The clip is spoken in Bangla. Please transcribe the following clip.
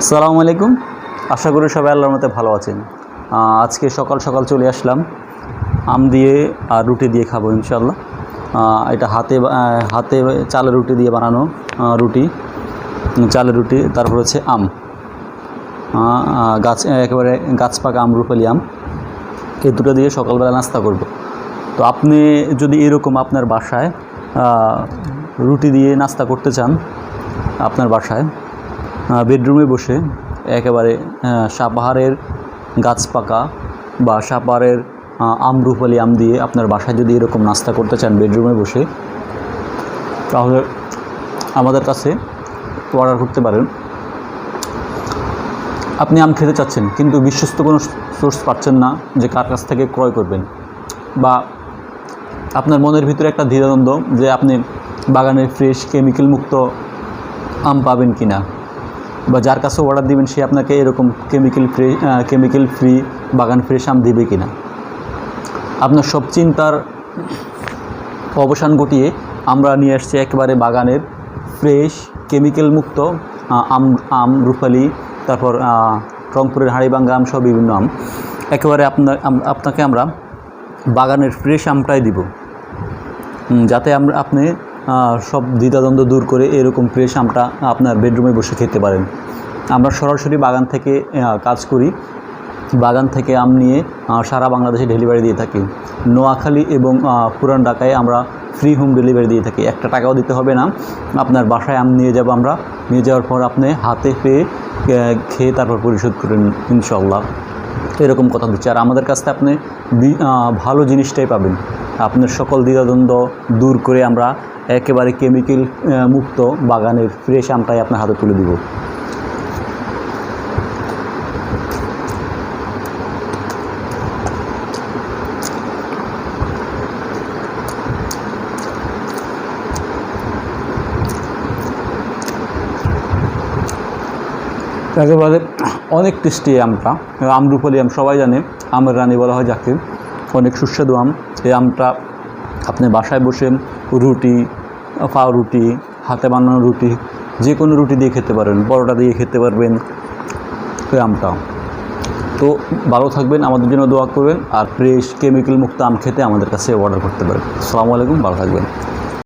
আসসালামু আলাইকুম। আশা করি সবাই আল্লাহর মতে ভালো আছেন। আজকে সকাল সকাল চলে আসলাম। আম দিয়ে আর রুটি দিয়ে খাব ইনশাল্লাহ এটা হাতে হাতে চালের রুটি দিয়ে বানানো রুটি, চালের রুটি, তারপর হচ্ছে আম। গাছ, একেবারে গাছ পাকা আম, রুপালি আম। এই দুটো দিয়ে সকালবেলা নাস্তা করব। তো আপনি যদি এরকম আপনার বাসায় রুটি দিয়ে নাস্তা করতে চান, আপনার বাসায় বেডরুমে বসে একেবারে সাপাহারের গাছ পাকা বা সাপাহারের আমরুপালি আম দিয়ে আপনার বাসায় যদি এরকম নাস্তা করতে চান বেডরুমে বসে, তাহলে আমাদের কাছে অর্ডার করতে পারেন। আপনি আম খেতে চাচ্ছেন, কিন্তু বিশ্বস্ত কোনো সোর্স পাচ্ছেন না যে কার কাছ থেকে ক্রয় করবেন বা আপনার মনের ভিতরে একটা দ্বিধাদ্বন্দ্ব যে আপনি বাগানের ফ্রেশ, কেমিক্যাল মুক্ত আম পাবেন কি না বা যার কাছে অর্ডার দিবেন, সে আপনাকে এরকম কেমিক্যাল ফ্রি কেমিক্যাল ফ্রি বাগান ফ্রেশ আম দেবে কি না আপনার সব চিন্তার অবসান ঘটিয়ে আমরা নিয়ে আসছি একেবারে বাগানের ফ্রেশ কেমিক্যাল মুক্ত আম আম, রূপালি, তারপর রংপুরের হাড়িবাঙ্গা আম সব বিভিন্ন আম। একেবারে আপনার আপনাকে আমরা বাগানের ফ্রেশ আমটাই দিব। যাতে আমরা, আপনি সব দ্বিধাদ্বন্দ্ব দূর করে এরকম ফ্রেশ আমটা আপনার বেডরুমে বসে খেতে পারেন। আমরা সরাসরি বাগান থেকে কাজ করি। বাগান থেকে আম নিয়ে সারা বাংলাদেশে ডেলিভারি দিয়ে থাকি। নোয়াখালী এবং পুরান ঢাকায় আমরা ফ্রি হোম ডেলিভারি দিয়ে থাকি। একটা টাকাও দিতে হবে না। আপনার বাসায় আম নিয়ে যাব আমরা। নিয়ে যাওয়ার পর আপনি হাতে পেয়ে খেয়ে তারপর পরিশোধ করেন ইনশাল্লাহ এরকম কথা দিচ্ছে আর আমাদের কাছ থেকে আপনি ভালো জিনিসটাই পাবেন। আপনার সকল দ্বিধাদ্বন্দ্ব দূর করে আমরা একেবারে কেমিক্যাল মুক্ত বাগানের ফ্রেশ আমটাই আপনার হাতে তুলে দিব। একেবারে অনেক টেস্টি আমটা আমরুপালি আম, সবাই জানে, আমের রানী বলা হয় যাকে। অনেক সুস্বাদু আম। এই আমটা আপনি বাসায় বসে রুটি পাও রুটি হাতে বানানো রুটি যে কোনো রুটি দিয়ে খেতে পারেন, পরোটা দিয়ে খেতে পারবেন এই আমটা। তো ভালো থাকবেন, আমাদের জন্য দোয়া করবেন, আর ফ্রেশ কেমিক্যাল মুক্ত আম খেতে আমাদের কাছে অর্ডার করতে পারেন। আসসালামু আলাইকুম, ভালো থাকবেন।